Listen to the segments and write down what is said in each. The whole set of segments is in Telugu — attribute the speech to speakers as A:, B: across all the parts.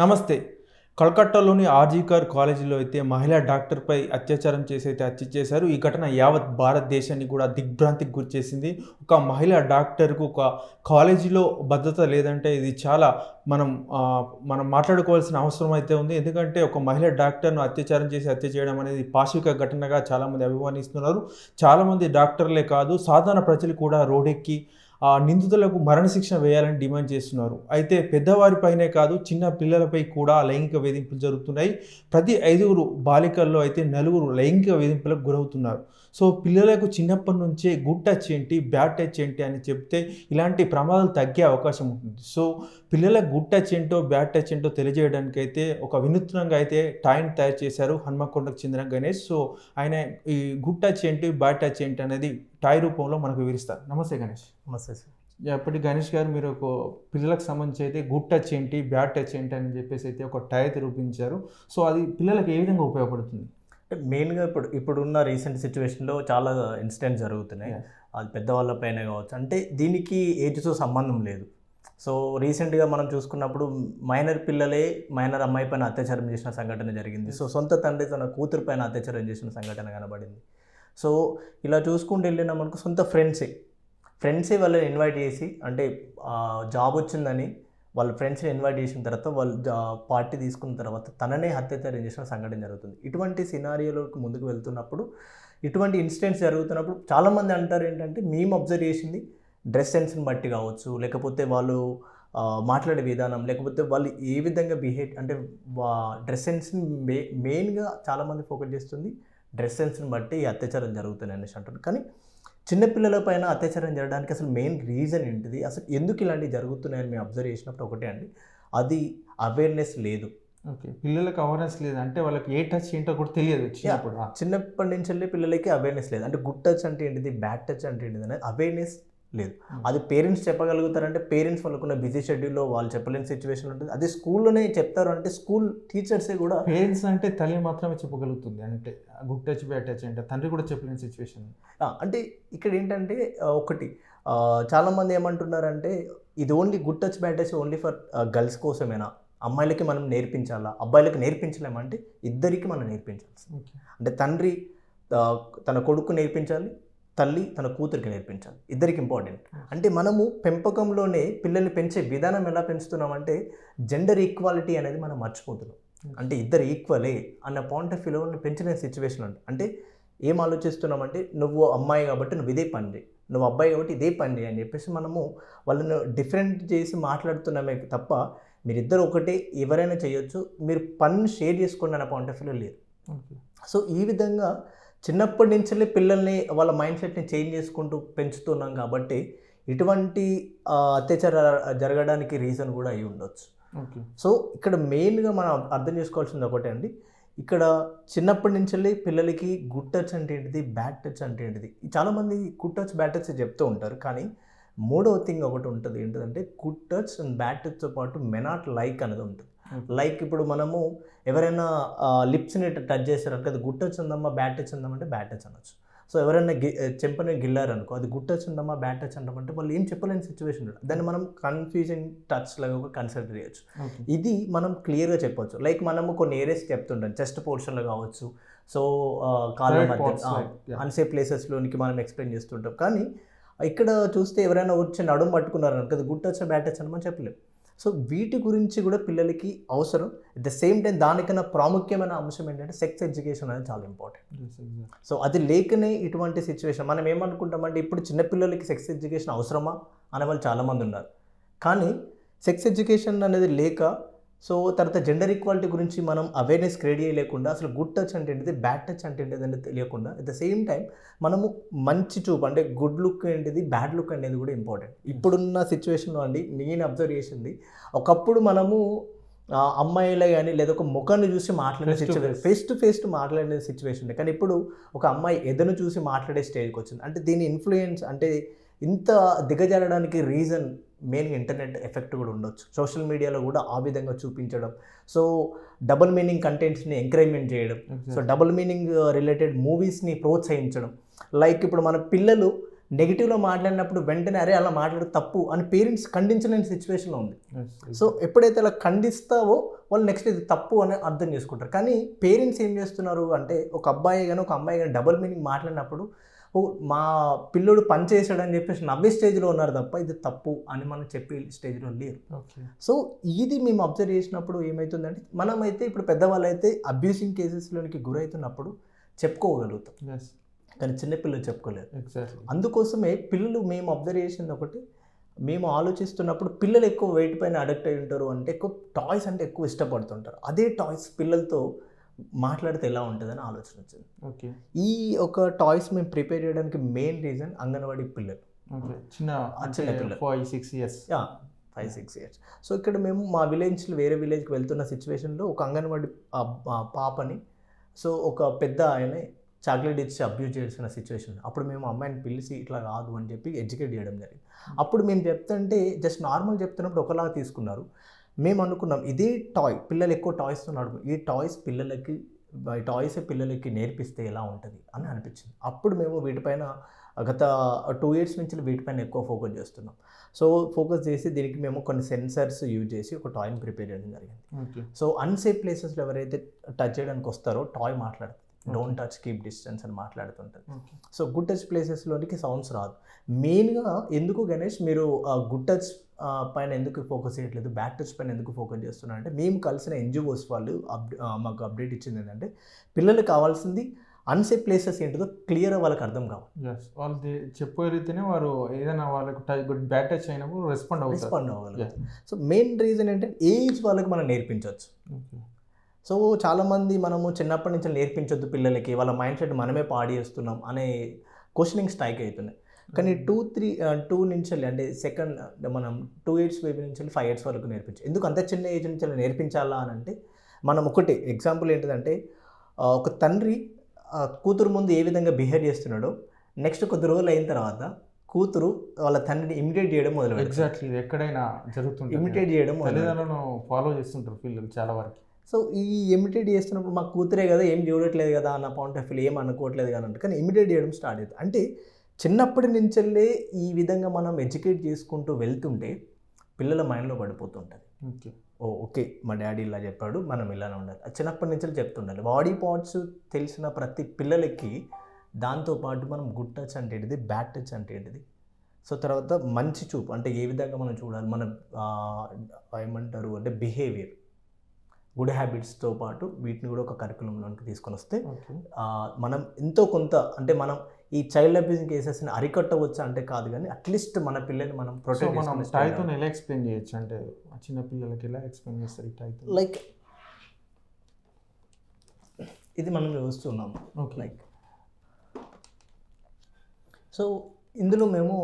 A: నమస్తే. కలకట్టాలోని ఆర్జీకర్ కాలేజీలో అయితే మహిళా డాక్టర్పై అత్యాచారం చేసి అయితే హత్య చేశారు. ఈ ఘటన యావత్ భారతదేశాన్ని కూడా దిగ్భ్రాంతికి గురిచేసింది ఒక మహిళా డాక్టర్కు ఒక కాలేజీలో భద్రత లేదంటే ఇది చాలా మనం మనం మాట్లాడుకోవాల్సిన అవసరం అయితే ఉంది. ఎందుకంటే ఒక మహిళా డాక్టర్ను అత్యాచారం చేసి హత్య చేయడం అనేది పాశవిక ఘటనగా చాలామంది అభిమానిస్తున్నారు. చాలామంది డాక్టర్లే కాదు సాధారణ ప్రజలు కూడా రోడ్డెక్కి నిందితులకు మరణశిక్ష వేయాలని డిమాండ్ చేస్తున్నారు. అయితే పెద్దవారిపైనే కాదు చిన్న పిల్లలపై కూడా లైంగిక వేధింపులు జరుగుతున్నాయి. ప్రతి ఐదుగురు బాలికల్లో అయితే నలుగురు లైంగిక వేధింపులకు గురవుతున్నారు. సో పిల్లలకు చిన్నప్పటి నుంచే గుడ్ టచ్ ఏంటి బ్యాడ్ టచ్ ఏంటి అని చెప్తే ఇలాంటి ప్రమాదాలు తగ్గే అవకాశం ఉంటుంది. సో పిల్లలకు గుడ్ టచ్ ఏంటో బ్యాడ్ టచ్ ఏంటో తెలియజేయడానికి అయితే ఒక వినూత్నంగా అయితే టాయిన్ తయారు చేశారు హన్మకొండకు చెందిన గణేష్. సో ఆయన ఈ గుడ్ టచ్ ఏంటి బ్యాడ్ టచ్ ఏంటి అనేది టాయ్ రూపంలో మనకు వివరిస్తారు. నమస్తే గణేష్.
B: నమస్తే సార్.
A: ఎప్పటి గణేష్ గారు మీరు ఒక పిల్లలకు సంబంధించి అయితే గుడ్ టచ్ ఏంటి బ్యాడ్ టచ్ ఏంటి అని చెప్పేసి అయితే ఒక టై అయితే రూపించారు. సో అది పిల్లలకు ఏ విధంగా ఉపయోగపడుతుంది?
B: మెయిన్గా ఇప్పుడు ఇప్పుడున్న రీసెంట్ సిచ్యువేషన్లో చాలా ఇన్సిడెంట్స్ జరుగుతున్నాయి. అది పెద్దవాళ్ళ పైన కావచ్చు. అంటే దీనికి ఏజ్తో సంబంధం లేదు. సో రీసెంట్గా మనం చూసుకున్నప్పుడు మైనర్ పిల్లలే మైనర్ అమ్మాయి పైన అత్యాచారం చేసిన సంఘటన జరిగింది. సో సొంత తండ్రి తన కూతురు పైన అత్యాచారం చేసిన సంఘటన కనబడింది. సో ఇలా చూసుకుంటూ వెళ్ళినా మనకు సొంత ఫ్రెండ్సే. ఫ్రెండ్సే వాళ్ళని ఇన్వైట్ చేసి అంటే జాబ్ వచ్చిందని వాళ్ళ ఫ్రెండ్స్ని ఇన్వైట్ చేసిన తర్వాత వాళ్ళు పార్టీ తీసుకున్న తర్వాత తననే హత్యాచారం చేసిన సంఘటన జరుగుతుంది. ఇటువంటి సినారియోలోకి ముందుకు వెళ్తున్నప్పుడు ఇటువంటి ఇన్సిడెంట్స్ జరుగుతున్నప్పుడు చాలామంది అంటారు ఏంటంటే మేము అబ్జర్వ్ చేసింది డ్రెస్ సెన్స్ని బట్టి కావచ్చు లేకపోతే వాళ్ళు మాట్లాడే విధానం లేకపోతే వాళ్ళు ఏ విధంగా బిహేవ్ అంటే డ్రెస్ సెన్స్ని మే మెయిన్గా చాలామంది ఫోకస్ చేస్తుంది డ్రెస్ సెన్స్ని బట్టి ఈ అత్యాచారం జరుగుతున్నాయి అనేసి అంటారు. కానీ చిన్నపిల్లల పైన అత్యాచారం జరగడానికి అసలు మెయిన్ రీజన్ ఏంటిది? అసలు ఎందుకు ఇలాంటివి జరుగుతున్నాయని మేము అబ్జర్వ్ చేసినప్పుడు ఒకటే అండి. అది అవేర్నెస్ లేదు.
A: ఓకే. పిల్లలకు అవేర్నెస్ లేదు. అంటే వాళ్ళకి ఏ టచ్ ఏంటో కూడా తెలియదు
B: చిన్నప్పటి నుంచి వెళ్ళి పిల్లలకి అవేర్నెస్ లేదు. అంటే గుడ్ టచ్ అంటే ఏంటిది? బ్యాడ్ టచ్ అంటే ఏంటిది? అనేది అవేర్నెస్ లేదు.
A: Hmm.
B: అది పేరెంట్స్ చెప్పగలుగుతారంటే పేరెంట్స్ వాళ్ళకున్న బిజీ షెడ్యూల్లో వాళ్ళు చెప్పలేని సిచ్యువేషన్ ఉంటుంది. అదే స్కూల్లోనే చెప్తారు అంటే స్కూల్ టీచర్సే కూడా
A: పేరెంట్స్ అంటే తల్లి మాత్రమే చెప్పగలుగుతుంది. అంటే గుడ్ టచ్ బ్యాడ్ టచ్ అంటే తండ్రి కూడా చెప్పలేని సిచ్యువేషన్.
B: అంటే ఇక్కడ ఏంటంటే ఒకటి చాలామంది ఏమంటున్నారంటే ఇది only good touch bad touch only for girls కోసమేనా? అమ్మాయిలకి మనం నేర్పించాలా? అబ్బాయిలకి నేర్పించలేమంటే ఇద్దరికి మనం నేర్పించాల్సి
A: ఓకే.
B: అంటే తండ్రి తన కొడుకు నేర్పించాలి తల్లి తన కూతురికి నేర్పించాలి. ఇద్దరికి ఇంపార్టెంట్ అంటే మనము పెంపకంలోనే పిల్లల్ని పెంచే విధానం ఎలా పెంచుతున్నామంటే జెండర్ ఈక్వాలిటీ అనేది మనం మర్చిపోతున్నాం. అంటే ఇద్దరు ఈక్వలే అన్న పాయింట్ ఆఫ్ వ్యూలో పెంచిన సిచ్యువేషన్ ఉంటుంది అంటే ఏం ఆలోచిస్తున్నామంటే నువ్వు అమ్మాయి కాబట్టి నువ్వు ఇదే పని చేయి. నువ్వు అబ్బాయి కాబట్టి ఇదే పని చేయి అని చెప్పేసి మనము వాళ్ళను డిఫరెంట్ చేసి మాట్లాడుతున్నామే తప్ప మీరిద్దరు ఒకటే ఎవరైనా చేయొచ్చు. మీరు పని షేర్ చేసుకోండి అన్న పాయింట్ ఆఫ్ వ్యూలో లేదు. సో ఈ విధంగా చిన్నప్పటి నుంచే పిల్లల్ని వాళ్ళ మైండ్ సెట్ని చేంజ్ చేసుకుంటూ పెంచుతున్నాం కాబట్టి ఇటువంటి ఆ, అత్యాచారాలు జరగడానికి రీజన్ కూడా అయి ఉండొచ్చు.
A: ఓకే.
B: సో ఇక్కడ మెయిన్గా మనం అర్థం చేసుకోవాల్సింది ఒకటే అండి. ఇక్కడ చిన్నప్పటి నుంచి పిల్లలకి గుడ్ టచ్ అంటే ఏంటిది? బ్యాడ్ టచ్ అంటే ఏంటిది? చాలామంది గుడ్ టచ్ బ్యాడ్ టచ్ చెప్తూ ఉంటారు. కానీ మూడవ థింగ్ ఒకటి ఉంటుంది. ఏంటిదంటే గుడ్ టచ్ అండ్ బ్యాడ్ టచ్తో పాటు మెనాట్ లైక్ అనేది ఉంటుంది. లైక్ ఇప్పుడు మనము ఎవరైనా లిప్స్ని టచ్ చేశారనుకో అది గుడ్ టచ్ ఉందమ్మా బ్యాడ్ టచ్ ఉందమ్మంటే బ్యాడ్ టచ్ అనొచ్చు సో ఎవరైనా గి చెంపని గిల్లారు అనుకో అది గుడ్ టచ్ ఉందమ్మా బ్యాడ్ టచ్ అంటామంటే వాళ్ళు ఏం చెప్పలేని సిచ్యువేషన్ దాన్ని మనం కన్ఫ్యూజన్ టచ్ లాగా కన్సిడర్ చేయొచ్చు. ఇది మనం క్లియర్గా చెప్పొచ్చు. లైక్ మనము కొన్ని ఏరియాస్ చెప్తుంటాం. చెస్ట్ పోర్షన్లో కావచ్చు. సో
A: Private
B: మధ్య. అన్సేఫ్ ప్లేసెస్లోనికి మనం ఎక్స్ప్లెయిన్ చేస్తుంటాం. కానీ ఇక్కడ చూస్తే ఎవరైనా వచ్చి నడుము పట్టుకున్నారు అనుకో అది గుడ్ టచ్ బ్యాడ్ టచ్ అని మనం చెప్పలేం. సో వీటి గురించి కూడా పిల్లలకి అవసరం. అట్ ద సేమ్ టైం దానికన్నా ప్రాముఖ్యమైన అంశం ఏంటంటే సెక్స్ ఎడ్యుకేషన్ అనేది చాలా ఇంపార్టెంట్. సో అది లేకనే ఇటువంటి సిచ్యువేషన్ మనం ఏమనుకుంటామంటే ఇప్పుడు చిన్నపిల్లలకి సెక్స్ ఎడ్యుకేషన్ అవసరమా? అనే వాళ్ళు చాలామంది ఉన్నారు. కానీ సెక్స్ ఎడ్యుకేషన్ అనేది లేక సో తర్వాత జెండర్ ఈక్వాలిటీ గురించి మనం అవేర్నెస్ క్రియేట్ చేయలేకుండా అసలు గుడ్ టచ్ అంటే ఏంటిది బ్యాడ్ టచ్ అంటే ఏంటిది అనేది తెలియకుండా అట్ ద సేమ్ టైం మనము మంచి చూపు అంటే గుడ్ లుక్ ఏంటిది బ్యాడ్ లుక్ అనేది కూడా ఇంపార్టెంట్ ఇప్పుడున్న సిచ్యువేషన్లో అండి నేను అబ్జర్వ్ చేసింది ఒకప్పుడు మనము అమ్మాయిలే కానీ లేదా ఒక ముఖాన్ని చూసి మాట్లాడే సిచ్యువేషన్. ఫేస్ టు ఫేస్ మాట్లాడే సిచ్యువేషన్ కానీ ఇప్పుడు ఒక అమ్మాయి ఎదను చూసి మాట్లాడే స్టేజ్కి వచ్చింది. అంటే దీని ఇన్ఫ్లుయెన్స్ అంటే ఇంత దిగజారడానికి రీజన్ మెయిన్గా ఇంటర్నెట్ ఎఫెక్ట్ కూడా ఉండొచ్చు. సోషల్ మీడియాలో కూడా ఆ విధంగా చూపించడం. సో డబుల్ మీనింగ్ కంటెంట్స్ని ఎంకరేజ్మెంట్ చేయడం. సో. డబుల్ మీనింగ్ రిలేటెడ్ మూవీస్ని ప్రోత్సహించడం. లైక్ ఇప్పుడు మన పిల్లలు నెగిటివ్లో మాట్లాడినప్పుడు వెంటనే అరే అలా మాట్లాడు తప్పు అని పేరెంట్స్ ఖండించలేని సిచ్యువేషన్లో ఉంది. సో ఎప్పుడైతే అలా ఖండిస్తావో వాళ్ళు నెక్స్ట్ ఇది తప్పు అని అర్థం చేసుకుంటారు. కానీ పేరెంట్స్ ఏం చేస్తున్నారు అంటే ఒక అబ్బాయి కానీ ఒక అమ్మాయి కానీ డబుల్ మీనింగ్ మాట్లాడినప్పుడు మా పిల్లోడు పని చేశాడని చెప్పేసి నవ్వే స్టేజ్లో ఉన్నారు తప్ప ఇది తప్పు అని మనం చెప్పే స్టేజ్లో లేరు. సో ఇది మేము అబ్జర్వ్ చేసినప్పుడు ఏమవుతుందంటే మనమైతే ఇప్పుడు పెద్దవాళ్ళు అయితే అబ్యూసింగ్ కేసెస్లోనికి గురవుతున్నప్పుడు చెప్పుకోగలుగుతాం. కానీ చిన్నపిల్లలు చెప్పుకోలేరు. అందుకోసమే పిల్లలు మేము అబ్జర్వ్ చేసింది ఒకటి మేము ఆలోచిస్తున్నప్పుడు పిల్లలు ఎక్కువ వెయిట్ పైన అడక్ట్ అయి ఉంటారు అంటే ఎక్కువ టాయ్స్ అంటే ఎక్కువ ఇష్టపడుతుంటారు. అదే టాయ్స్ పిల్లలతో మాట్లాడితే ఎలా ఉంటుందని ఆలోచన వచ్చింది.
A: ఓకే.
B: ఈ ఒక టాయ్స్ మేము ప్రిపేర్ చేయడానికి మెయిన్ రీజన్ అంగన్వాడీ పిల్లలు.
A: చిన్న
B: చిన్న పిల్లలు.
A: Five six years
B: yeah five six years so ఇక్కడ మేము మా విలేజ్లో వేరే విలేజ్కి వెళ్తున్న సిచ్యువేషన్లో ఒక అంగన్వాడీ పాపని సో ఒక పెద్ద ఆయన చాక్లెట్ ఇచ్చి అబ్యూజ్ చేసిన సిచ్యువేషన్ అప్పుడు మేము అమ్మాయిని పిలిచి ఇట్లా కాదు అని చెప్పి ఎడ్యుకేట్ చేయడం జరిగింది. అప్పుడు మేము చెప్తుంటే జస్ట్ నార్మల్ చెప్తున్నప్పుడు ఒకలాగా తీసుకున్నారు. మేము అనుకున్నాం ఇదే టాయ్ పిల్లలు ఎక్కువ టాయ్స్తో నడుపు ఈ టాయ్స్ పిల్లలకి టాయ్స్ పిల్లలకి నేర్పిస్తే ఎలా ఉంటుంది అని అనిపించింది. అప్పుడు మేము వీటిపైన గత టూ ఇయర్స్ నుంచి వీటిపైన ఎక్కువ ఫోకస్ చేస్తున్నాం. సో ఫోకస్ చేసి దీనికి మేము కొన్ని సెన్సర్స్ యూజ్ చేసి ఒక టాయ్ని ప్రిపేర్ చేయడం జరిగింది. సో అన్సేఫ్ ప్లేసెస్లో ఎవరైతే టచ్ చేయడానికి వస్తారో టాయ్ మాట్లాడుతుంది డోంట్ టచ్ కీప్ డిస్టెన్స్ అని మాట్లాడుతుంటుంది. సో గుడ్ టచ్ ప్లేసెస్లోనికి సౌండ్స్ రాదు. మెయిన్గా ఎందుకు గణేష్ మీరు గుడ్ టచ్ పైన ఎందుకు ఫోకస్ చేయట్లేదు? బ్యాడ్ టచ్ పైన ఎందుకు ఫోకస్ చేస్తున్నారు అంటే మేము కలిసిన ఎన్జిఓస్ వాళ్ళు అప్ మాకు అప్డేట్ ఇచ్చింది ఏంటంటే పిల్లలకు కావాల్సింది అన్సేఫ్ ప్లేసెస్ ఏంటిదో క్లియర్ వాళ్ళకి అర్థం కావాలి.
A: వాళ్ళు ది- చెప్పగలిగితేనే వారు ఏదైనా వాళ్ళకు గుడ్ బ్యాడ్ టచ్ అయినప్పుడు రెస్పాండ్ అవుతారు.
B: రెస్పాండ్ అవ్వాలి. సో మెయిన్ రీజన్ ఏంటంటే ఏజ్ వాళ్ళకి మనం నేర్పించవచ్చు సో చాలామంది మనము చిన్నప్పటి నుంచి నేర్పించొద్దు పిల్లలకి వాళ్ళ మైండ్ సెట్ మనమే పాడి చేస్తున్నాం అనే క్వశ్చనింగ్ స్ట్రైక్ అవుతున్నాయి కానీ టూ త్రీ టూ నుంచి వెళ్ళి అంటే సెకండ్ మనం టూ ఇయర్స్ బేబీ నుంచి వెళ్ళి ఫైవ్ ఇయర్స్ వరకు నేర్పించాలి ఎందుకు అంత చిన్న ఏజ్ నుంచి వెళ్ళి నేర్పించాలా అని అంటే మనం ఒకటి ఎగ్జాంపుల్ ఏంటిదంటే ఒక తండ్రి కూతురు ముందు ఏ విధంగా బిహేవ్ చేస్తున్నాడో నెక్స్ట్ కొద్ది రోజులు అయిన తర్వాత కూతురు వాళ్ళ తండ్రిని ఇమిటేట్ చేయడం మొదలు
A: ఎగ్జాక్ట్లీ ఎక్కడైనా జరుగుతుంది
B: ఇమిటేట్ చేయడం.
A: తల్లిదండ్రులను ఫాలో చేస్తుంటారు పిల్లలు చాలా వరకు.
B: సో ఈ ఇమిటేట్ చేస్తున్నప్పుడు మా కూతురే కదా ఏం చూడట్లేదు కదా అన్న పాయింట్ ఆఫ్ వ్యూ ఏం అనుకోవట్లేదు కదా అంటే కానీ ఇమిటేట్ చేయడం స్టార్ట్ అవుతుంది అంటే చిన్నప్పటి నుంచెల్లే ఈ విధంగా మనం ఎడ్యుకేట్ చేసుకుంటూ వెళ్తుంటే పిల్లల మైండ్లో పడిపోతుంటుంది.
A: ఓకే.
B: ఓ ఓకే మా డాడీ ఇలా చెప్పాడు మనం ఇలానే ఉండాలి. చిన్నప్పటి నుంచి చెప్తుండాలి. బాడీ పార్ట్స్ తెలిసిన ప్రతి పిల్లలకి దాంతోపాటు మనం గుడ్ టచ్ అంటే ఏంటిది? బ్యాడ్ టచ్ అంటే ఏంటిది? సో తర్వాత మంచి చూపు అంటే ఏ విధంగా మనం చూడాలి? మన ఏమంటారు అంటే బిహేవియర్ గుడ్ హ్యాబిట్స్తో పాటు వీటిని కూడా ఒక కరికులంలోకి తీసుకొని వస్తే మనం ఎంతో కొంత అంటే మనం ఈ చైల్డ్ అబ్యూజింగ్ కేసెస్ని అరికట్టవచ్చు అంటే కాదు కానీ అట్లీస్ట్ మన పిల్లల్ని మనం ప్రొటెక్ట్
A: మనం టైతో ఎలా ఎక్స్ప్లెయిన్ చేయొచ్చు? అంటే చిన్న పిల్లలకి ఎలా ఎక్స్ప్లెయిన్ చేస్తారు ఈ టైతో
B: లైక్ ఇది మనం చూస్తున్నాం
A: ఓకే.
B: లైక్ సో ఇందులో మేము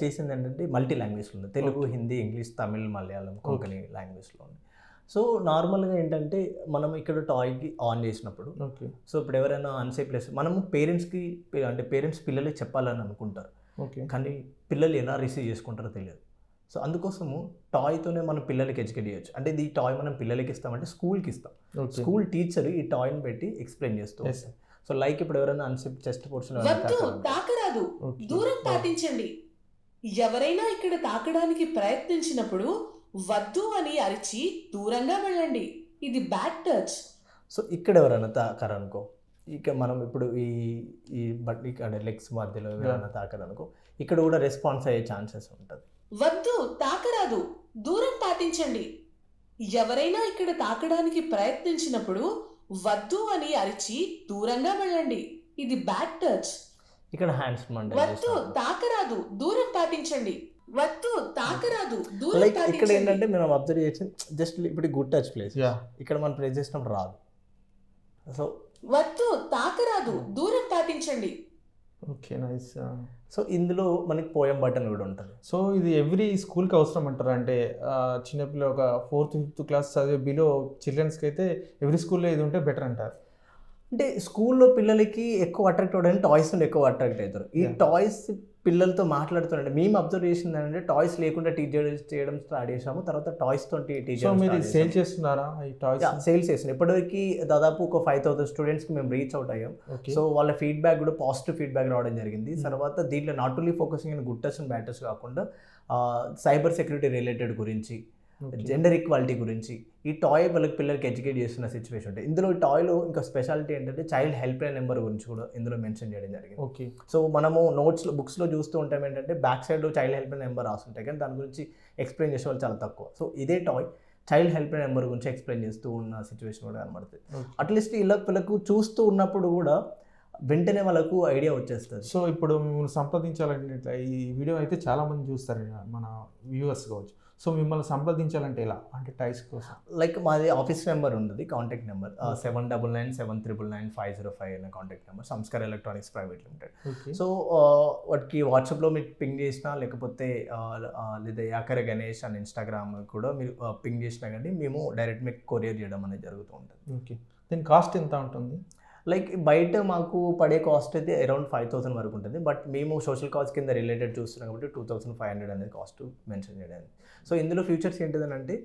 B: చేసింది ఏంటంటే మల్టీ లాంగ్వేజ్లో ఉంది. తెలుగు హిందీ ఇంగ్లీష్ తమిళ్ మలయాళం కొంకణి లాంగ్వేజ్లో ఉంది. సో నార్మల్గా ఏంటంటే మనం ఇక్కడ టాయ్కి ఆన్ చేసినప్పుడు
A: ఓకే.
B: సో ఇప్పుడు ఎవరైనా అన్సేఫ్ ప్లేస్ మనము పేరెంట్స్కి అంటే పేరెంట్స్ పిల్లలకి చెప్పాలని అనుకుంటారు.
A: ఓకే.
B: కానీ పిల్లలు ఎలా రిసీవ్ చేసుకుంటారో తెలియదు. సో అందుకోసము టాయ్తోనే మనం పిల్లలకి ఎడ్యుకేట్ చేయొచ్చు. అంటే ఇది టాయ్ మనం పిల్లలకి ఇస్తామంటే స్కూల్కి ఇస్తాం. స్కూల్ టీచర్ ఈ టాయ్ని పెట్టి ఎక్స్ప్లెయిన్ చేస్తూ సో లైక్ ఇప్పుడు ఎవరైనా అన్సేఫ్ చెస్ట్ పోర్షన్
C: తాకరాదు. దూరం పాటించండి. ఎవరైనా ఇక్కడ తాకడానికి ప్రయత్నించినప్పుడు వద్దు అని అరిచి దూరంగా వెళ్ళండి. ఇది బ్యాడ్ టచ్
B: సో ఇక్కడ ఎవరైనా తాకారనుకో ఇక మనం ఇప్పుడు ఈ ఈ బట్ ఇక్కడ లెగ్స్ మధ్యలో ఎవరైనా తాకారనుకో ఇక్కడ కూడా రెస్పాన్స్ అయ్యే ఛాన్సెస్ ఉంటుంది.
C: వద్దు తాకరాదు. దూరం పాటించండి. ఎవరైనా ఇక్కడ తాకడానికి ప్రయత్నించినప్పుడు వద్దు అని అరిచి దూరంగా వెళ్ళండి. ఇది బ్యాడ్ టచ్
B: ఇక్కడ హ్యాండ్స్
C: వద్దు తాకరాదు. దూరం పాటించండి. వద్దు తాకరాదు దూరం
B: లైక్ ఇక్కడ ఏంటంటే మనం అబ్జర్వ్ చేసి జస్ట్ ఇప్పుడు గుడ్ టచ్ ప్లేస్
A: యా
B: ఇక్కడ మనం ప్రెస్ చేసినప్పుడు రాదు. సో
C: వద్దు తాకరాదు దూరం పాటించండి
A: ఓకే నైస్
B: సో ఇందులో మనకి పోయం బటన్ కూడా ఉంటుంది.
A: సో ఇది ఎవ్రీ స్కూల్కి అవసరం అంటారు? అంటే చిన్నపిల్ల ఒక ఫోర్త్ ఫిఫ్త్ క్లాస్ చదివే బిలో చిల్డ్రన్స్కి అయితే ఎవ్రీ స్కూల్లో ఇది ఉంటే బెటర్ అంటారు.
B: అంటే స్కూల్లో పిల్లలకి ఎక్కువ అట్రాక్ట్ అవ్వడానికి టాయ్స్ నుండి ఎక్కువ అట్రాక్ట్ అవుతారు. ఈ. టాయ్స్ పిల్లలతో మాట్లాడుతుండే మేము అబ్జర్వ్ చేసింది ఏంటంటే టాయ్స్ లేకుండా టీచ్ చేయడం స్టార్ట్ చేసాము తర్వాత టాయ్స్ తోటి టీచ్
A: సో మీరు సేల్ చేస్తున్నారా ఈ టాయ్స్?
B: సేల్స్ చేస్తున్నాం. ఇప్పటివరకు దాదాపు ఒక ఫైవ్ థౌసండ్ స్టూడెంట్స్కి మేము రీచ్ అవుట్ అయ్యాం. సో వాళ్ళ ఫీడ్బ్యాక్ కూడా పాజిటివ్ ఫీడ్బ్యాక్ రావడం జరిగింది. తర్వాత దీంట్లో not only focusing in good touch and touch కాకుండా సైబర్ సెక్యూరిటీ రిలేటెడ్ గురించి జెండర్ ఈక్వాలిటీ గురించి. ఈ టాయ్ వాళ్ళకి పిల్లలకి ఎడ్యుకేట్ చేస్తున్న సిచ్యువేషన్ ఉంటుంది ఇందులో ఈ టాయ్లో ఇంకా స్పెషాలిటీ ఏంటంటే చైల్డ్ హెల్ప్ లైన్ నెంబర్ గురించి కూడా ఇందులో మెన్షన్ చేయడం జరిగింది.
A: ఓకే
B: సో మనము నోట్స్లో బుక్స్లో చూస్తూ ఉంటాం ఏంటంటే back side child help line number రాస్తుంటాయి. కానీ దాని గురించి ఎక్స్ప్లెయిన్ చేసే వాళ్ళు చాలా తక్కువ. సో ఇదే toy child help line number గురించి ఎక్స్ప్లెయిన్ చేస్తూ ఉన్న సిచ్యువేషన్ కూడా కనబడుతుంది. అట్లీస్ట్ ఇలా పిల్లలకు చూస్తూ ఉన్నప్పుడు కూడా వెంటనే వాళ్ళకు ఐడియా వచ్చేస్తుంది.
A: సో ఇప్పుడు మిమ్మల్ని సంప్రదించాలంటే ఈ వీడియో అయితే చాలా మంది చూస్తారు మన వ్యూవర్స్ కావచ్చు. సో మిమ్మల్ని సంప్రదించాలంటే ఎలా? అంటే టైస్ కోసం.
B: లైక్ మాది ఆఫీస్ నెంబర్ ఉంది contact number. Seven double nine seven triple nine five zero five అనే contact number. Sanskar electronics private limited. So వాటికి వాట్సాప్లో మీరు పింగ్ చేసినా లేకపోతే లేదా యాకర గణేష్ అని ఇన్స్టాగ్రామ్ కూడా మీరు పింగ్ చేసినా కానీ మేము డైరెక్ట్ మీకు కొరియర్ చేయడం అనేది జరుగుతూ ఉంటుంది.
A: ఓకే. దీని కాస్ట్ ఎంత ఉంటుంది?
B: లైక్ బయట మాకు పడే కాస్ట్ అయితే అరౌండ్ ఫైవ్ థౌసండ్ వరకు ఉంటుంది. బట్ మేము సోషల్ కాస్ట్ కింద రిలేటెడ్ చూస్తున్నాం కాబట్టి టూ థౌసండ్ ఫైవ్ హండ్రెడ్ అనేది కాస్ట్ మెన్షన్ చేయడానికి. సో ఇందులో ఫీచర్స్ ఏంటిదని అంటే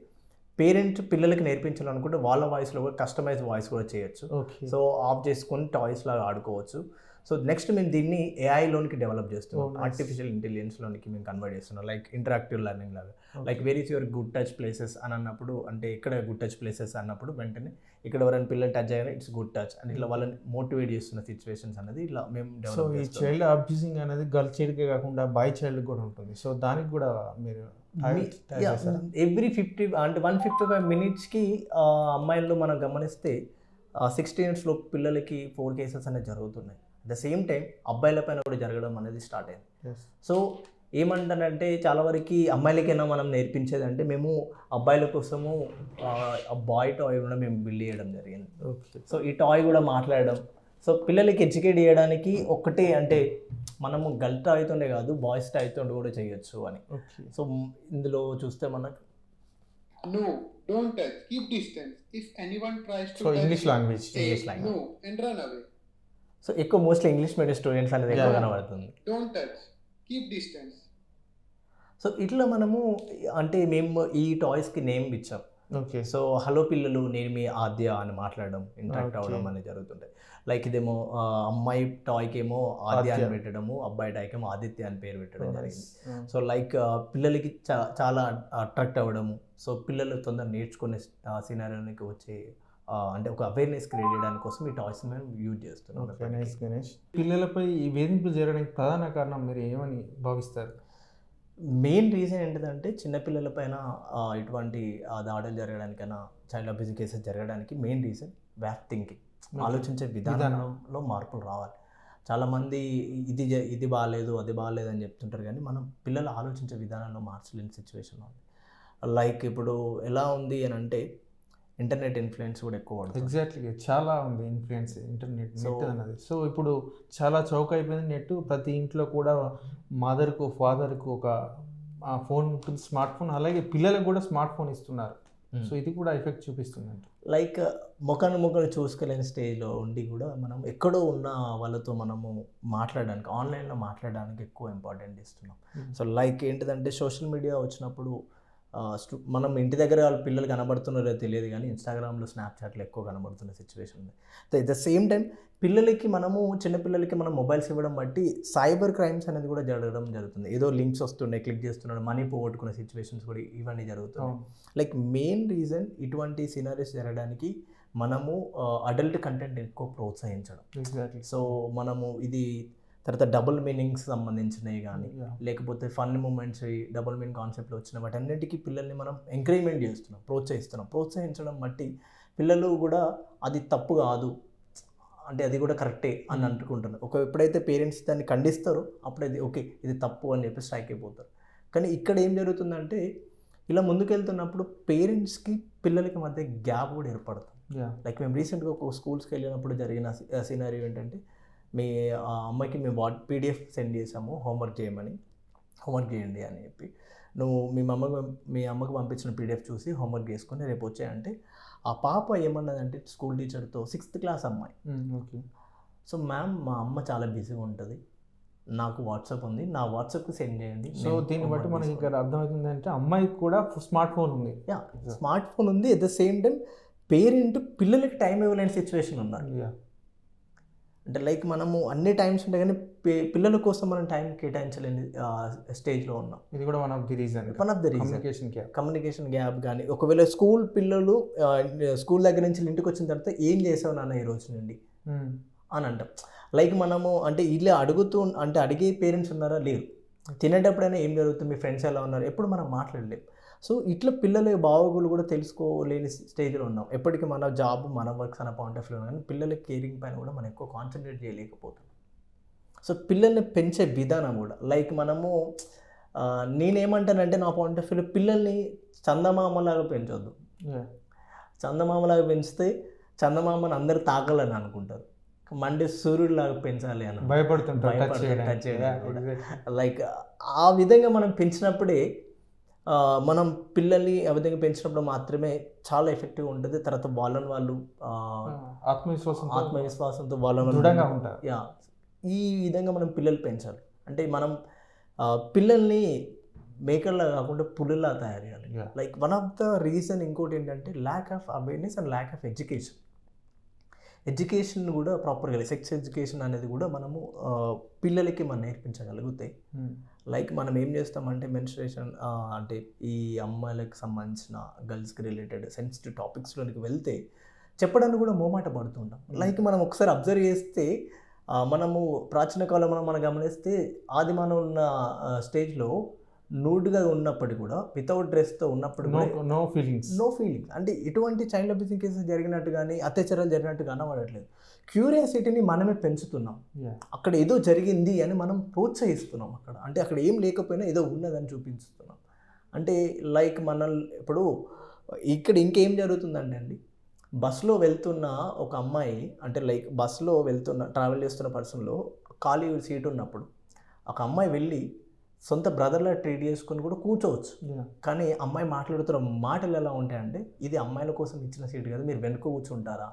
B: పేరెంట్ పిల్లలకి నేర్పించాలనుకుంటే వాళ్ళ వాయిస్లో కూడా కస్టమైజ్ వాయిస్ కూడా చేయొచ్చు. సో ఆఫ్ చేసుకొని టాయ్స్ లాగా ఆడుకోవచ్చు. సో నెక్స్ట్ మేము దీన్ని ఏఐలోనికి డెవలప్ చేస్తున్నాం.
A: Oh, nice.
B: ఆర్టిఫిషియల్ ఇంటెలిజెన్స్లోనికి మేము కన్వర్ట్ చేస్తున్నాం. లైక్ ఇంటరాక్టివ్ లెర్నింగ్ లాగా. Like very your good touch places అని అన్నప్పుడు అంటే ఎక్కడ గుడ్ టచ్ ప్లేసెస్ అన్నప్పుడు వెంటనే ఇక్కడ ఎవరైనా పిల్లలు టచ్ అయ్యారు ఇట్స్ గుడ్ టచ్ అని ఇట్లా వాళ్ళని మోటివేట్ చేస్తున్న సిచ్యువేషన్స్ అనేది ఇట్లా మేము
A: సో ఈ చైల్డ్ అబ్యూసింగ్ అనేది గర్ల్ చైల్డ్కే కాకుండా బాయ్ చైల్డ్ కూడా ఉంటుంది. సో దానికి కూడా మీరు?
B: ఎవ్రీ ఫిఫ్టీ అంటే వన్ ఫిఫ్టీ ఫైవ్ మినిట్స్కి అమ్మాయిల్లో మనం గమనిస్తే సిక్స్టీన్ ఇయర్స్ లోపు పిల్లలకి ఫోర్ కేసెస్ అనేది జరుగుతున్నాయి. ద సేమ్ టైం అబ్బాయిల పైన కూడా జరగడం అనేది స్టార్ట్ అయింది
A: Yes.
B: సో ఏమంటానంటే చాలా వరకు అమ్మాయిలకైనా మనం నేర్పించేది అంటే మేము అబ్బాయిల కోసము బాయ్ టాయ్ కూడా మేము బిల్డ్ చేయడం జరిగింది
A: ఓకే
B: సో ఈ టాయ్ కూడా మాట్లాడడం సో పిల్లలకి ఎడ్యుకేట్ చేయడానికి ఒక్కటే అంటే మనము గర్ల్ టాయ్తోనే కాదు బాయ్స్ టాయ్తో కూడా చేయొచ్చు అని సో ఇందులో చూస్తే మనకు
D: No, don't touch. Keep distance. If anyone tries to
A: so
D: touch
A: English language
D: say
B: English language.
D: no and run away.
B: So ఎక్కువ మోస్ట్లీ ఇంగ్లీష్ మీడియం స్టూడెంట్స్ అనేది ఎక్కువ. కనబడుతుంది
D: distance.
B: సో ఇట్లా మనము అంటే మేము ఈ టాయ్స్కి నేమ్ ఇచ్చాం
A: ఓకే
B: సో హలో పిల్లలు నేను మీ ఆద్య అని మాట్లాడడం ఇంటరాక్ట్. అవ్వడం అనేది జరుగుతుంటాయి లైక్ ఇదేమో అమ్మాయి టాయ్కి ఏమో ఆద్య అని. పెట్టడము అబ్బాయి టాయ్కి ఏమో ఆదిత్య అని పేరు పెట్టడం జరిగింది
A: Mm.
B: సో లైక్ పిల్లలకి చాలా అట్రాక్ట్ అవ్వడము సో పిల్లలు తొందరగా నేర్చుకునే సినారీకి వచ్చే అంటే ఒక అవేర్నెస్ క్రియేట్ చేయడానికి కోసం ఈ టాయ్స్ మేము యూజ్ చేస్తున్నాం
A: నైస్ గణేష్ పిల్లలపై ఈ వేధింపులు జరగడానికి ప్రధాన కారణం మీరు ఏమని భావిస్తారు?
B: మెయిన్ రీజన్ ఏంటిదంటే చిన్నపిల్లల పైన ఇటువంటి దాడులు జరగడానికైనా చైల్డ్ అబ్యూజ్ కేసెస్ జరగడానికి మెయిన్ రీజన్ బ్యాక్ థింకింగ్ ఆలోచించే విధానంలో మార్పులు రావాలి. చాలామంది ఇది ఇది బాగాలేదు అది బాగాలేదు అని చెప్తుంటారు కానీ మనం పిల్లలు ఆలోచించే విధానంలో మార్చలేని సిచ్యువేషన్ ఉంది. లైక్ ఇప్పుడు ఎలా ఉంది అని అంటే ఇంటర్నెట్ ఇన్ఫ్లుయెన్స్ కూడా ఎక్కువ పడుతుంది.
A: ఎగ్జాక్ట్లీ చాలా ఉంది ఇన్ఫ్లుయెన్స్ ఇంటర్నెట్ నెట్ అన్నది సో ఇప్పుడు చాలా చౌక అయిపోయింది నెట్ ప్రతి ఇంట్లో కూడా మదర్కు ఫాదర్కు ఒక ఫోన్ ఉంటుంది స్మార్ట్ ఫోన్ అలాగే పిల్లలకు కూడా స్మార్ట్ ఫోన్ ఇస్తున్నారు. సో ఇది కూడా ఎఫెక్ట్ చూపిస్తుంది అంట
B: లైక్ ముఖాన్ని ముఖాన్ని చూసుకోలేని స్టేజ్లో ఉండి కూడా మనం ఎక్కడో ఉన్న వాళ్ళతో మనము మాట్లాడడానికి ఆన్లైన్లో మాట్లాడడానికి ఎక్కువ ఇంపార్టెంట్ ఇస్తున్నాం.
A: Hmm.
B: సో లైక్ ఏంటిదంటే సోషల్ మీడియా వచ్చినప్పుడు మనం ఇంటి దగ్గర వాళ్ళ పిల్లలు కనబడుతున్నారో తెలియదు కానీ ఇన్స్టాగ్రామ్లో స్నాప్చాట్లో ఎక్కువ కనబడుతున్న సిచ్యువేషన్ ఉంది. ద సేమ్ టైం పిల్లలకి మనము చిన్నపిల్లలకి మనం మొబైల్స్ ఇవ్వడం బట్టి సైబర్ క్రైమ్స్ అనేది కూడా జరగడం జరుగుతుంది. ఏదో లింక్స్ వస్తున్నాయి క్లిక్ చేస్తున్నాడు మనీ పోగొట్టుకునే సిచ్యువేషన్స్ కూడా ఇవన్నీ జరుగుతున్నాయి. లైక్ మెయిన్ రీజన్ ఇటువంటి సినారీస్ జరగడానికి మనము అడల్ట్ కంటెంట్ ఎక్కువ ప్రోత్సహించడం. సో మనము ఇది తర్వాత డబుల్ మీనింగ్స్ సంబంధించినవి కానీ లేకపోతే ఫన్ మూమెంట్స్ డబుల్ మీన్ కాన్సెప్ట్లో వచ్చిన వాటన్నిటికీ పిల్లల్ని మనం ఎంకరేజ్మెంట్ చేస్తున్నాం ప్రోత్సహిస్తున్నాం. ప్రోత్సహించడం బట్టి పిల్లలు కూడా అది తప్పు కాదు అంటే అది కూడా కరెక్టే అని అనుకుంటున్నారు ఒక ఎప్పుడైతే పేరెంట్స్ దాన్ని ఖండిస్తారో అప్పుడు అది ఓకే ఇది తప్పు అని చెప్పి స్ట్రైక్ అయిపోతారు. కానీ ఇక్కడ ఏం జరుగుతుందంటే ఇలా ముందుకెళ్తున్నప్పుడు పేరెంట్స్కి పిల్లలకి మధ్య గ్యాప్ కూడా ఏర్పడుతుంది. లైక్ మేము రీసెంట్గా ఒక స్కూల్స్కి వెళ్ళినప్పుడు జరిగిన సినారీ ఏంటంటే మీ ఆ అమ్మాయికి మేము వాట్ పీడిఎఫ్ సెండ్ చేసాము హోంవర్క్ చేయమని హోంవర్క్ చేయండి అని చెప్పి. నువ్వు మీ అమ్మకు మీ అమ్మకు పంపించిన పీడిఎఫ్ చూసి హోంవర్క్ చేసుకొని రేపు వచ్చాయంటే ఆ పాప ఏమన్నదంటే స్కూల్ టీచర్తో సిక్స్త్ క్లాస్ అమ్మాయి.
A: ఓకే.
B: సో మ్యామ్ మా అమ్మ చాలా బిజీగా ఉంటుంది. నాకు వాట్సాప్ ఉంది. నా వాట్సాప్కి సెండ్ చేయండి.
A: సో దీన్ని బట్టి మనకి ఇక్కడ అర్థమవుతుంది అంటే అమ్మాయికి కూడా స్మార్ట్ ఫోన్ ఉంది.
B: యా స్మార్ట్ ఫోన్ ఉంది. At the same time parent పిల్లలకి టైం ఇవ్వలేని సిచ్యువేషన్ ఉన్నారు. అంటే లైక్ మనము అన్ని టైమ్స్ ఉంటాయి కానీ పిల్లల కోసం మనం టైం కేటాయించలేని స్టేజ్లో ఉన్నాం.
A: ఇది కూడా one of the reason
B: one of the reason.
A: Communication gap.
B: Communication gap కానీ ఒకవేళ స్కూల్ పిల్లలు స్కూల్ దగ్గర నుంచి ఇంటికి వచ్చిన తర్వాత ఏం చేసావు నాన్న ఈ రోజు నుండి? అని అంటాం. లైక్ మనము అంటే ఇలా అడుగుతూ అంటే అడిగే పేరెంట్స్ ఉన్నారా? లేరు. తినేటప్పుడైనా ఏం జరుగుతుంది? మీ ఫ్రెండ్స్ ఎలా ఉన్నారు? ఎప్పుడు మనం మాట్లాడలేం. సో ఇట్లా పిల్లల బాగోగులు కూడా తెలుసుకోలేని స్టేజ్లో ఉన్నాం. ఎప్పటికీ మన జాబ్ మన వర్క్స్ అనే పాయింట్ ఆఫ్ వ్యూ కానీ పిల్లల కేరింగ్ పైన కూడా మనం ఎక్కువ కాన్సన్ట్రేట్ చేయలేకపోతున్నాం. సో పిల్లల్ని పెంచే విధానం కూడా లైక్ మనము నేనేమంటానంటే నా పాయింట్ ఆఫ్ వ్యూలో పిల్లల్ని చందమామలాగా పెంచొద్దు. చందమామలాగా పెంచితే చందమామని అందరు తాకాలని అనుకుంటారు. మండే సూర్యుడిలాగా పెంచాలి అని.
A: భయపడుతుంటారు.
B: లైక్ ఆ విధంగా మనం పెంచినప్పుడే మనం పిల్లల్ని ఆ విధంగా పెంచినప్పుడు మాత్రమే చాలా ఎఫెక్టివ్గా ఉంటుంది. తర్వాత వాళ్ళని వాళ్ళు
A: ఆత్మవిశ్వాసం
B: ఆత్మవిశ్వాసంతో వాళ్ళని
A: దృఢంగా
B: వాళ్ళు-
A: ఉంటారు.
B: యా. ఈ విధంగా మనం పిల్లలు పెంచాలి. అంటే మనం పిల్లల్ని మేకల్లా కాకుండా పులుల్లా తయారు చేయాలి. Like one of the reason ఇంకోటి ఏంటంటే lack of awareness and lack of education education కూడా ప్రాపర్గా సెక్స్ ఎడ్యుకేషన్ అనేది కూడా మనము పిల్లలకి మనం నేర్పించగలిగితే
A: Hmm.
B: లైక్ మనం ఏం చేస్తామంటే మెన్స్ట్రేషన్ అంటే ఈ అమ్మాయిలకు సంబంధించిన గర్ల్స్కి రిలేటెడ్ సెన్సిటివ్ టాపిక్స్లోనికి వెళ్తే చెప్పడానికి కూడా మోమాట పడుతుంటాం లైక్ మనం ఒకసారి అబ్జర్వ్ చేస్తే మనము ప్రాచీన కాలంలో మనం గమనిస్తే ఆదిమానం ఉన్న స్టేజ్లో నూడ్గా ఉన్నప్పటికీ కూడా వితౌట్ డ్రెస్తో ఉన్నప్పుడు
A: నో
B: కూడా
A: నో ఫీలింగ్స్
B: నో ఫీలింగ్స్ అంటే ఎటువంటి చైల్డ్ అబ్యూసింగ్ కేసెస్ జరిగినట్టు కానీ అత్యాచారాలు జరిగినట్టు కనబడట్లేదు క్యూరియాసిటీని మనమే పెంచుతున్నాం. అక్కడ ఏదో జరిగింది అని మనం ప్రోత్సహిస్తున్నాం అక్కడ. అంటే అక్కడ ఏం లేకపోయినా ఏదో ఉన్నదని చూపిస్తున్నాం అంటే లైక్ మన ఇప్పుడు ఇక్కడ ఇంకేం జరుగుతుందంటే అండి బస్సులో వెళ్తున్న ఒక అమ్మాయి అంటే లైక్ బస్సులో వెళ్తున్న ట్రావెల్ చేస్తున్న పర్సన్లో ఖాళీ సీట్ ఉన్నప్పుడు ఒక అమ్మాయి వెళ్ళి సొంత బ్రదర్లా ట్రీట్ చేసుకొని కూడా కూర్చోవచ్చు. కానీ అమ్మాయి మాట్లాడుతున్న మాటలు ఎలా ఉంటాయంటే ఇది అమ్మాయిల కోసం ఇచ్చిన సీట్ కదా మీరు వెనుక కూర్చుంటారా?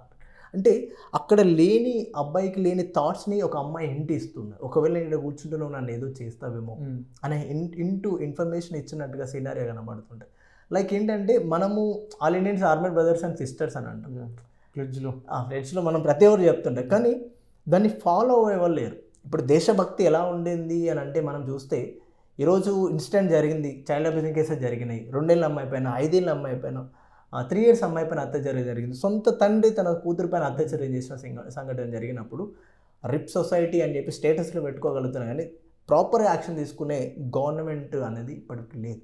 B: అంటే అక్కడ లేని అబ్బాయికి లేని థాట్స్ని ఒక అమ్మాయి ఇంటి ఇస్తుంది. ఒకవేళ నేను కూర్చుంటున్నావు నన్ను ఏదో చేస్తావేమో అనే ఇన్ ఇంటూ ఇన్ఫర్మేషన్ ఇచ్చినట్టుగా సినారియా కనబడుతుంటాయి. లైక్ ఏంటంటే మనము all Indians army brothers and sisters అని అంటాం.
A: ఫ్రిడ్జ్లో
B: ఆ ఫ్రెండ్స్లో మనం ప్రతి ఒక్కరు చెప్తుంటాం. కానీ దాన్ని ఫాలో అయ్యే వాళ్ళు లేరు. ఇప్పుడు దేశభక్తి ఎలా ఉండింది అని అంటే మనం చూస్తే ఈరోజు ఇన్సిడెంట్ జరిగింది. చైల్డ్ అబ్యూసింగ్ కేసెస్ జరిగినాయి. రెండేళ్ళ అమ్మాయి పైన ఐదేళ్ళ అమ్మాయి పైన త్రీ ఇయర్స్ అమ్మాయి పైన అత్యాచారం జరిగింది. సొంత తండ్రి తన కూతురు పైన అత్యాచారం చేసిన సంఘ- సంఘటన జరిగినప్పుడు రిప్ సొసైటీ అని చెప్పి స్టేటస్లో పెట్టుకోగలుగుతున్నాం కానీ ప్రాపర్ యాక్షన్ తీసుకునే గవర్నమెంట్ అనేది ఇప్పటికి లేదు.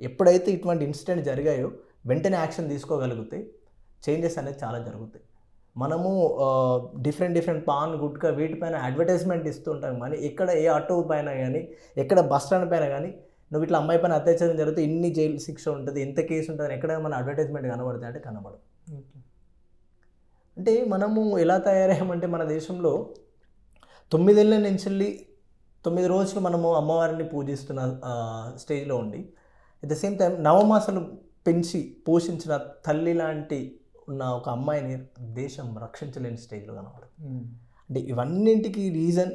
B: ఎప్పుడైతే ఇటువంటి ఇన్సిడెంట్ జరిగాయో వెంటనే యాక్షన్ తీసుకోగలిగితే చేంజెస్ అనేది చాలా జరుగుతాయి. మనము డిఫరెంట్ డిఫరెంట్ పాన్ గుట్కా వీటిపైన అడ్వర్టైజ్మెంట్ ఇస్తుంటాం. కానీ ఎక్కడ ఏ ఆటో పైన కానీ ఎక్కడ బస్ స్టాండ్ పైన కానీ నువ్వు ఇట్లా అమ్మాయి పైన అత్యాచారం జరిగితే ఇన్ని జైలు శిక్ష ఉంటుంది ఎంత కేసు ఉంటుంది ఎక్కడ మన అడ్వర్టైజ్మెంట్ కనబడుతుంది అంటే కనబడదు
A: ఓకే.
B: అంటే మనము ఎలా తయారయ్యామంటే మన దేశంలో తొమ్మిదేళ్ళ నుంచి వెళ్ళి తొమ్మిది రోజులు మనము అమ్మవారిని పూజిస్తున్న స్టేజ్లో ఉండి అట్ ద సేమ్ టైం నవమాసాలు పెంచి పోషించిన తల్లి లాంటి ఉన్న ఒక అమ్మాయిని దేశం రక్షించలేని స్టేజ్లో కనబడదు అంటే ఇవన్నింటికి reason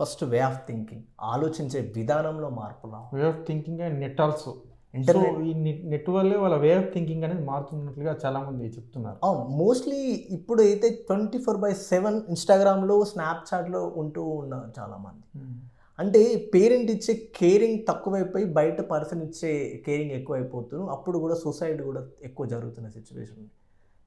B: first way of thinking ఆలోచించే విధానంలో మార్పు
A: way of thinking and net also
B: internet
A: ఈ నెట్ వల్లే వాళ్ళ వే ఆఫ్ థింకింగ్ అనేది మారుతున్నట్లుగా చాలా మంది చెప్తున్నారు.
B: అవును మోస్ట్లీ ఇప్పుడు అయితే ట్వంటీ ఫోర్ బై సెవెన్ ఇన్స్టాగ్రామ్లో స్నాప్చాట్లో ఉంటూ ఉన్నారు చాలామంది. అంటే పేరెంట్ ఇచ్చే కేరింగ్ తక్కువైపోయి బయట పర్సన్ ఇచ్చే కేరింగ్ ఎక్కువైపోతుంది అప్పుడు కూడా సూసైడ్ కూడా ఎక్కువ జరుగుతున్న situation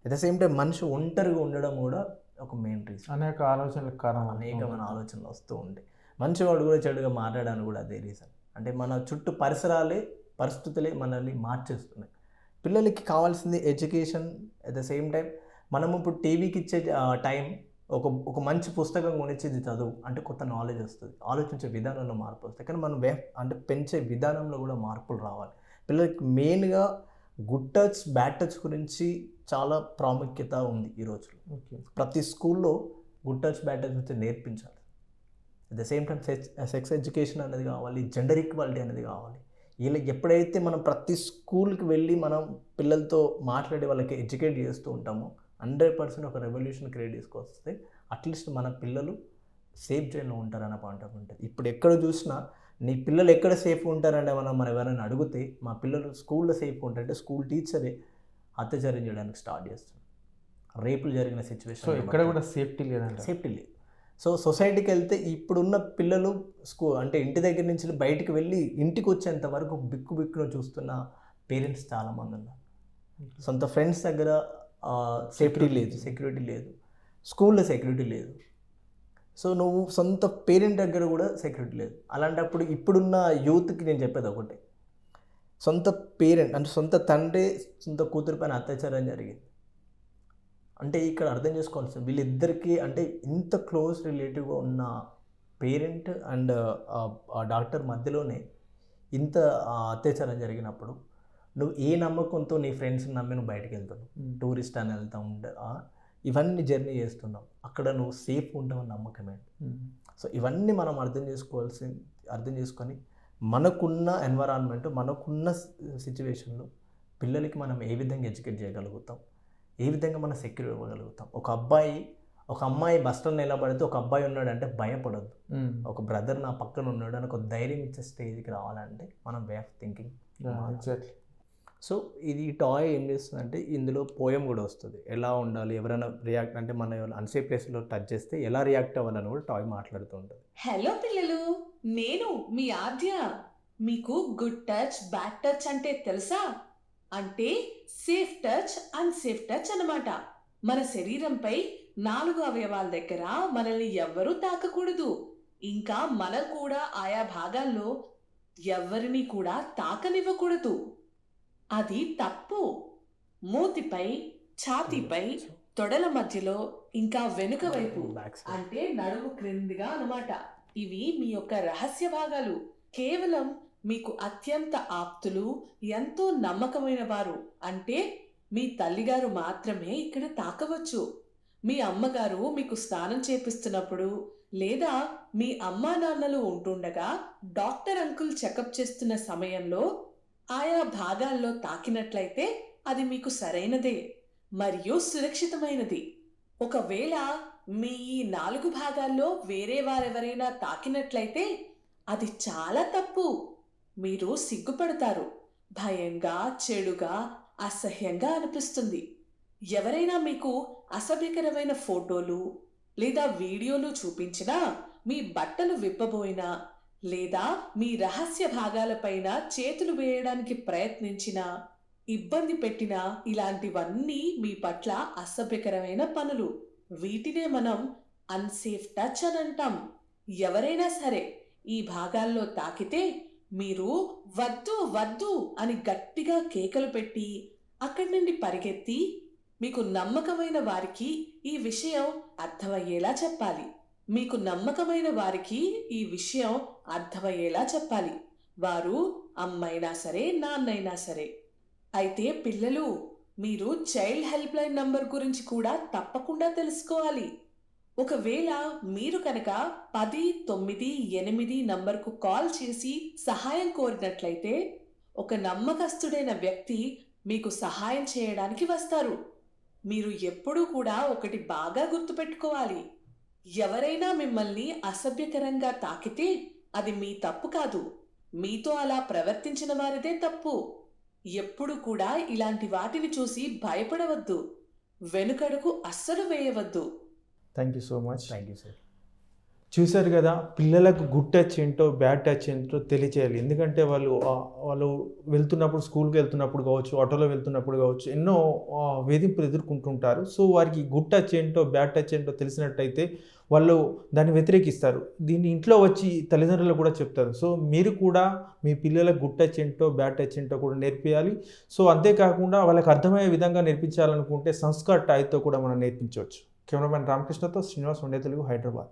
B: at the same time మనిషి ఒంటరిగా ఉండడం కూడా ఒక మెయిన్ రీజన్
A: అనేక ఆలోచనలకు కారణం
B: అనేకమైన ఆలోచనలు వస్తూ ఉంటాయి. మంచివాడు కూడా చెడుగా మాట్లాడడానికి కూడా అదే రీజన్ అంటే మన చుట్టూ పరిసరాలే పరిస్థితులే మనల్ని మార్చేస్తున్నాయి. పిల్లలకి కావాల్సింది education at the same time మనం ఇప్పుడు టీవీకి ఇచ్చే టైం ఒక ఒక మంచి పుస్తకం కొనిచ్చి ఇది చదువు. అంటే కొత్త నాలెడ్జ్ వస్తుంది. ఆలోచించే విధానంలో మార్పు వస్తుంది. కానీ మనం వే అంటే పెంచే విధానంలో కూడా మార్పులు రావాలి. పిల్లలకి మెయిన్గా గుడ్ టచ్ బ్యాడ్ టచ్ గురించి చాలా ప్రాముఖ్యత ఉంది ఈ రోజుల్లో. ప్రతి స్కూల్లో గుడ్ టచ్ బ్యాడ్ టచ్ గురించి నేర్పించాలి. At the same time sex sex education అనేది కావాలి జెండర్ ఈక్వాలిటీ అనేది కావాలి. ఇలా ఎప్పుడైతే మనం ప్రతి స్కూల్కి వెళ్ళి మనం పిల్లలతో మాట్లాడి వాళ్ళకి ఎడ్యుకేట్ చేస్తూ ఉంటామో హండ్రెడ్ పర్సెంట్ ఒక రెవల్యూషన్ క్రియేట్ చేసుకొస్తే అట్లీస్ట్ మన పిల్లలు సేఫ్ జోన్లో ఉంటారన్న పాయింట్ ఆఫ్ ఉంటుంది. ఇప్పుడు ఎక్కడ చూసినా నీ పిల్లలు ఎక్కడ సేఫ్ ఉంటారంటే మనం మనం ఎవరైనా అడిగితే మా పిల్లలు స్కూల్లో సేఫ్ ఉంటారంటే స్కూల్ టీచరే అత్యాచారం చేయడానికి స్టార్ట్ చేస్తారు రేపులు జరిగిన
A: సో
B: సిచ్యువేషన్
A: ఎక్కడ కూడా సేఫ్టీ లేదంట.
B: సేఫ్టీ లేదు. సో సొసైటీకి వెళ్తే ఇప్పుడున్న పిల్లలు స్కూ అంటే ఇంటి దగ్గర నుంచి బయటికి వెళ్ళి ఇంటికి వచ్చేంత వరకు బిక్కు బిక్కును చూస్తున్న పేరెంట్స్ చాలామంది ఉన్నారు. సొంత ఫ్రెండ్స్ దగ్గర సేఫ్టీ లేదు. సెక్యూరిటీ లేదు. స్కూల్లో సెక్యూరిటీ లేదు. సో నువ్వు సొంత పేరెంట్ దగ్గర కూడా సెక్యూరిటీ లేదు. అలాంటప్పుడు ఇప్పుడున్న యూత్కి నేను చెప్పేది ఒకటే. సొంత పేరెంట్ అంటే సొంత తండ్రి సొంత కూతురు పైన అత్యాచారం జరిగింది. అంటే ఇక్కడ అర్థం చేసుకోవాల్సింది వీళ్ళిద్దరికీ అంటే ఇంత క్లోజ్ రిలేటివ్గా ఉన్న పేరెంట్ అండ్ ఆ డాక్టర్ మధ్యలోనే ఇంత అత్యాచారం జరిగినప్పుడు నువ్వు ఏ నమ్మకంతో నీ ఫ్రెండ్స్ని నమ్మి నువ్వు బయటకు వెళ్తున్నావు? టూరిస్ట్ అని వెళ్తా ఉండే ఆ, ఇవన్నీ జర్నీ చేస్తున్నావు అక్కడ నువ్వు సేఫ్ ఉంటావు నమ్మకమే సో ఇవన్నీ మనం అర్థం చేసుకోవాల్సి అర్థం చేసుకొని మనకున్న ఎన్వరాన్మెంట్ మనకున్న సిచ్యువేషన్లో పిల్లలకి మనం ఏ విధంగా ఎడ్యుకేట్ చేయగలుగుతాం? ఏ విధంగా మనం సెక్యూర్ ఇవ్వగలుగుతాం? ఒక అబ్బాయి ఒక అమ్మాయి బస్ స్టాండ్ నిలబడితే ఒక అబ్బాయి ఉన్నాడంటే భయపడద్దు. ఒక బ్రదర్ నా పక్కన ఉన్నాడు అని ఒక ధైర్యం ఇచ్చే స్టేజ్కి రావాలంటే మనం way of thinking
A: exactly
B: so ఇది టాయ్ ఏం చేస్తుందంటే ఇందులో పోయం కూడా వస్తుంది. ఎలా ఉండాలి? ఎవరైనా రియాక్ట్ అంటే మన అన్సేఫ్ ప్లేస్లో టచ్ చేస్తే ఎలా రియాక్ట్ అవ్వాలని కూడా టాయ్ మాట్లాడుతూ ఉంటుంది.
C: హలో పిల్లలు నేను మీ ఆద్య. మీకు గుడ్ టచ్ బ్యాడ్ టచ్ అంటే తెలుసా? అంటే సేఫ్ టచ్ అన్సేఫ్ టచ్ అనమాట మన శరీరంపై నాలుగు అవయవాల దగ్గర మనల్ని ఎవ్వరూ తాకకూడదు. ఇంకా మనం కూడా ఆయా భాగాల్లో ఎవరిని కూడా తాకనివ్వకూడదు. అది తప్పు. మూతిపై ఛాతీపై తొడల మధ్యలో ఇంకా వెనుక వైపు అంటే నడుము క్రిందిగా అన్నమాట. ఇవి మీ యొక్క రహస్య భాగాలు. కేవలం మీకు అత్యంత ఆప్తులు ఎంతో నమ్మకమైన వారు. అంటే మీ తల్లిగారు మాత్రమే ఇక్కడ తాకవచ్చు. మీ అమ్మగారు మీకు స్నానం చేపిస్తున్నప్పుడు లేదా మీ అమ్మా నాన్నలు ఉంటుండగా డాక్టర్ అంకుల్ చెకప్ చేస్తున్న సమయంలో ఆయా భాగాల్లో తాకినట్లయితే అది మీకు సరైనదే మరియు సురక్షితమైనది. ఒకవేళ మీ ఈ నాలుగు భాగాల్లో వేరే వారెవరైనా తాకినట్లయితే అది చాలా తప్పు. మీరు సిగ్గుపడతారు. భయంగా చెడుగా అసహ్యంగా అనిపిస్తుంది. ఎవరైనా మీకు అసభ్యకరమైన ఫోటోలు లేదా వీడియోలు చూపించినా మీ బట్టలు విప్పబోయినా లేదా మీ రహస్య భాగాలపైన చేతులు వేయడానికి ప్రయత్నించినా ఇబ్బంది పెట్టినా ఇలాంటివన్నీ మీ పట్ల అసభ్యకరమైన పనులు. వీటినే మనం అన్సేఫ్ టచ్ అని అంటాం. ఎవరైనా సరే ఈ భాగాల్లో తాకితే మీరు వద్దు వద్దు అని గట్టిగా కేకలు పెట్టి అక్కడి నుండి పరిగెత్తి మీకు నమ్మకమైన వారికి ఈ విషయం అర్థమయ్యేలా చెప్పాలి. మీకు నమ్మకమైన వారికి ఈ విషయం అర్థమయ్యేలా చెప్పాలి. వారు అమ్మైనా సరే నాన్నైనా సరే. అయితే పిల్లలు మీరు చైల్డ్ హెల్ప్ లైన్ నంబర్ గురించి కూడా తప్పకుండా తెలుసుకోవాలి. ఒకవేళ మీరు కనుక పది తొమ్మిది ఎనిమిది నంబర్కు కాల్ చేసి సహాయం కోరినట్లయితే ఒక నమ్మకస్తుడైన వ్యక్తి మీకు సహాయం చేయడానికి వస్తారు. మీరు ఎప్పుడూ కూడా ఒకటి బాగా గుర్తుపెట్టుకోవాలి. ఎవరైనా మిమ్మల్ని అసభ్యకరంగా తాకితే అది మీ తప్పు కాదు. మీతో అలా ప్రవర్తించిన వారిదే తప్పు. ఎప్పుడు కూడా ఇలాంటి వాటిని చూసి భయపడవద్దు. వెనుకడుగు అస్సలు వేయవద్దు.
A: Thank you so much
B: thank you sir
A: చూశారు కదా పిల్లలకు గుడ్ టచ్ ఏంటో బ్యాడ్ టచ్ ఏంటో తెలియచేయాలి. ఎందుకంటే వాళ్ళు వాళ్ళు వెళ్తున్నప్పుడు స్కూల్కి వెళ్తున్నప్పుడు కావచ్చు ఆటోలో వెళ్తున్నప్పుడు కావచ్చు ఎన్నో వేధింపులు ఎదుర్కొంటుంటారు. సో వారికి గుడ్ టచ్ ఏంటో బ్యాడ్ టచ్ ఏంటో తెలిసినట్టయితే వాళ్ళు దాన్ని వ్యతిరేకిస్తారు. దీన్ని ఇంట్లో వచ్చి తల్లిదండ్రులు కూడా చెప్తారు. సో మీరు కూడా మీ పిల్లలకు గుడ్ టచ్ ఏంటో బ్యాడ్ టచ్ ఏంటో కూడా నేర్పించాలి సో అంతేకాకుండా వాళ్ళకి అర్థమయ్యే విధంగా నేర్పించాలనుకుంటే సంస్కార్ టాయ్తో కూడా మనం నేర్పించవచ్చు. కెమెరామెన్ రామకృష్ణతో శ్రీనివాస్ వండే తెలుగు హైదరాబాద్.